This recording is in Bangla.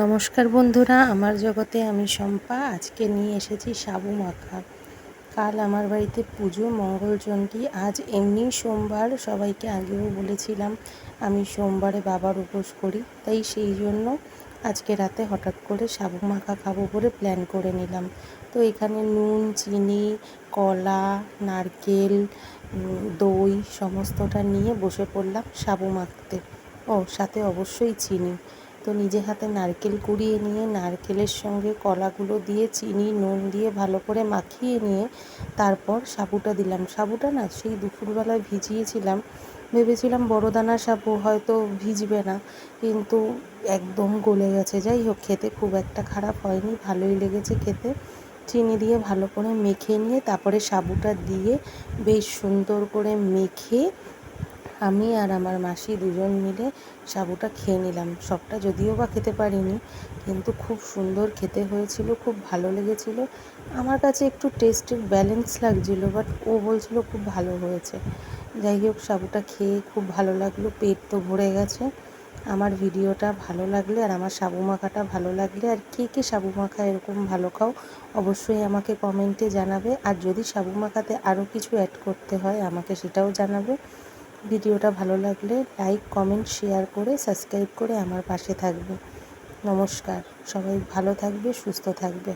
নমস্কার বন্ধুরা, আমার জগতে আমি শম্পা। আজকে নিয়ে এসেছি সাবু মাখা। কাল আমার বাড়িতে পুজো মঙ্গলচণ্ডী আজ এমনি সোমবার, সবাইকে আগেও বলেছিলাম আমি সোমবারে বাবার উপোস করি, তাই সেই জন্য আজকে রাতে হঠাৎ করে সাবু মাখা খাব বলে প্ল্যান করে নিলাম। তো এখানে নুন, চিনি, কলা, নারকেল দই, সমস্তটা নিয়ে বসে পড়লাম সাবু মাখতে। ও, সাথে অবশ্যই চিনি। তো নিজে হাতে নারকেল কুড়িয়ে নিয়ে নারকেলের সঙ্গে কলাগুলো দিয়ে চিনি, নুন দিয়ে ভালো করে মাখিয়ে নিয়ে তারপর সাবুটা দিলাম। সাবুটা না সেই দুপুরবেলায় ভিজিয়েছিলাম। ভেবেছিলাম বড় দানা সাবু হয়তো ভিজবে না, কিন্তু একদম গলে গেছে। যাই হোক, খেতে খুব একটা খারাপ হয়নি, ভালোই লেগেছে খেতে। চিনি দিয়ে ভালো করে মেখে নিয়ে তারপরে সাবুটা দিয়ে বেশ সুন্দর করে মেখে আমি আর আমার মাসি দুজন মিলে সাবুটা খেয়ে নিলাম। সবটা যদিও বা খেতে পারিনি, কিন্তু খুব সুন্দর খেতে হয়েছিল, খুব ভালো লেগেছিল। আমার কাছে একটু টেস্টের ব্যালেন্স লাগছিল বাট ও বলছিল খুব ভালো হয়েছে। যাই হোক, সাবুটা খেয়ে খুব ভালো লাগল, পেট তো ভরে গেছে। আমার ভিডিওটা ভালো লাগলে আর আমার সাবু মাখাটা ভালো লাগলে আর কে কে সাবু মাখা এরকম ভালো খাও, অবশ্যই আমাকে কমেন্টে জানাবে। আর যদি সাবু মাখাতে আরও কিছু অ্যাড করতে হয়, আমাকে সেটাও জানাবে। ভিডিওটা ভালো লাগলে লাইক, কমেন্ট, শেয়ার করে, সাবস্ক্রাইব করে আমার পাশে থাকবে। নমস্কার। সবাই ভালো থাকবে, সুস্থ থাকবে।